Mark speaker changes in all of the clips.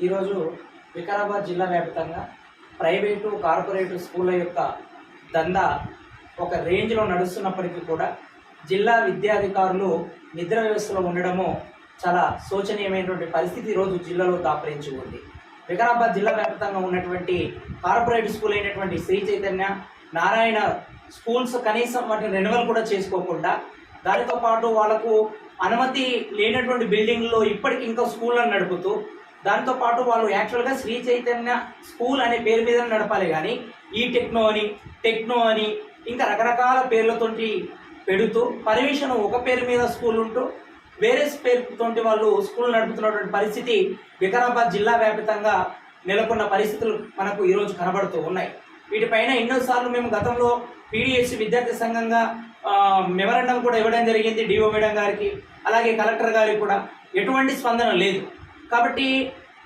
Speaker 1: ఈరోజు వికారాబాద్ జిల్లా వ్యాప్తంగా ప్రైవేటు కార్పొరేటు స్కూళ్ళ యొక్క దందా ఒక రేంజ్లో నడుస్తున్నప్పటికీ కూడా జిల్లా విద్యాధికారులు నిద్ర వ్యవస్థలో ఉండడము చాలా శోచనీయమైనటువంటి పరిస్థితి ఈరోజు జిల్లాలో దాపరించి ఉంది. వికారాబాద్ జిల్లా వ్యాప్తంగా ఉన్నటువంటి కార్పొరేట్ స్కూల్ అయినటువంటి శ్రీ చైతన్య నారాయణ స్కూల్స్ కనీసం వాటిని రెన్యువల్ కూడా చేసుకోకుండా దానితో పాటు వాళ్ళకు అనుమతి లేనటువంటి బిల్డింగ్లో ఇప్పటికి ఇంకా స్కూళ్ళను నడుపుతూ దాంతో పాటు వాళ్ళు యాక్చువల్గా శ్రీ చైతన్య స్కూల్ అనే పేరు మీద నడపాలి కానీ ఈ టెక్నో అని టెక్నో అని ఇంకా రకరకాల పేర్లతోటి పెడుతూ పర్మిషన్ ఒక పేరు మీద స్కూల్ ఉంటూ వేరే పేరుతోటి వాళ్ళు స్కూల్ నడుపుతున్నటువంటి పరిస్థితి వికారాబాద్ జిల్లా వ్యాప్తంగా నెలకొన్న పరిస్థితులు మనకు ఈరోజు కనబడుతూ ఉన్నాయి. వీటిపైన ఎన్నోసార్లు మేము గతంలో పీడిఎస్సి విద్యార్థి సంఘంగా మెమరాండం కూడా ఇవ్వడం జరిగింది డిఓ మేడం గారికి అలాగే కలెక్టర్ గారికి కూడా ఎటువంటి స్పందన లేదు. కాబట్టి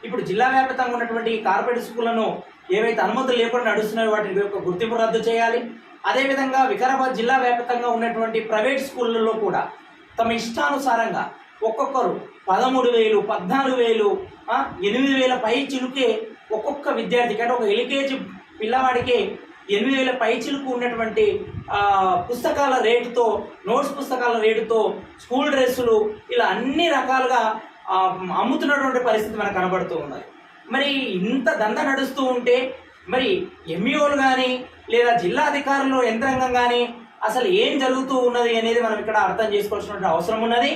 Speaker 1: ఇప్పుడు జిల్లా వ్యాప్తంగా ఉన్నటువంటి కార్పొరేట్ స్కూళ్ళను ఏవైతే అనుమతులు లేకుండా నడుస్తున్నాయో వాటి యొక్క గుర్తింపు రద్దు చేయాలి. అదేవిధంగా వికారాబాద్ జిల్లా వ్యాప్తంగా ఉన్నటువంటి ప్రైవేట్ స్కూళ్ళలో కూడా తమ ఇష్టానుసారంగా ఒక్కొక్కరు పదమూడు వేలు పద్నాలుగు వేలు ఎనిమిది వేల పై చిలుకే ఒక్కొక్క విద్యార్థికి అంటే ఒక ఎల్కేజీ పిల్లవాడికి ఎనిమిది వేల పై చిలుకు ఉన్నటువంటి పుస్తకాల రేటుతో నోట్స్ పుస్తకాల రేటుతో స్కూల్ డ్రెస్సులు ఇలా అన్ని రకాలుగా అమ్ముతున్నటువంటి పరిస్థితి మనకు కనబడుతూ ఉన్నది. మరి ఇంత దంద నడుస్తూ ఉంటే మరి ఎంఈఓలు కానీ లేదా జిల్లా అధికారులు యంత్రాంగం కానీ అసలు ఏం జరుగుతూ ఉన్నది అనేది మనం ఇక్కడ అర్థం చేసుకోవాల్సిన అవసరం ఉన్నది.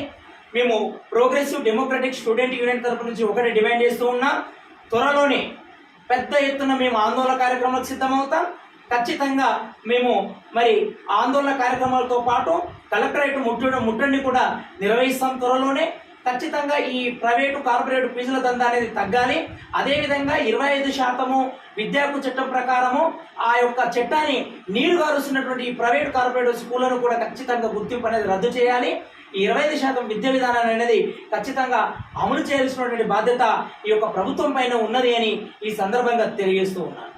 Speaker 1: మేము ప్రోగ్రెసివ్ డెమోక్రటిక్ స్టూడెంట్ యూనియన్ తరపు నుంచి ఒకటి డిమాండ్ చేస్తూ ఉన్నాం త్వరలోనే పెద్ద ఎత్తున మేము ఆందోళన కార్యక్రమాలకు సిద్ధమవుతాం. ఖచ్చితంగా మేము మరి ఆందోళన కార్యక్రమాలతో పాటు కలెక్టరేట్ ముట్టడం ముట్టడిని కూడా నిర్వహిస్తాం త్వరలోనే. ఖచ్చితంగా ఈ ప్రైవేటు కార్పొరేట్ ఫీజుల దందా అనేది తగ్గాలి. అదేవిధంగా ఇరవై ఐదు శాతము విద్యాకు చట్టం ప్రకారము ఆ యొక్క చట్టాన్ని నీరు గారుస్తున్నటువంటి ఈ ప్రైవేట్ కార్పొరేట్ స్కూళ్ళను కూడా ఖచ్చితంగా గుర్తింపు అనేది రద్దు చేయాలి. ఈ ఇరవై ఐదు శాతం విద్యా విధానాన్ని అనేది ఖచ్చితంగా అమలు చేయాల్సినటువంటి బాధ్యత ఈ యొక్క ప్రభుత్వం పైన ఉన్నది అని ఈ సందర్భంగా తెలియజేస్తూ ఉన్నాను.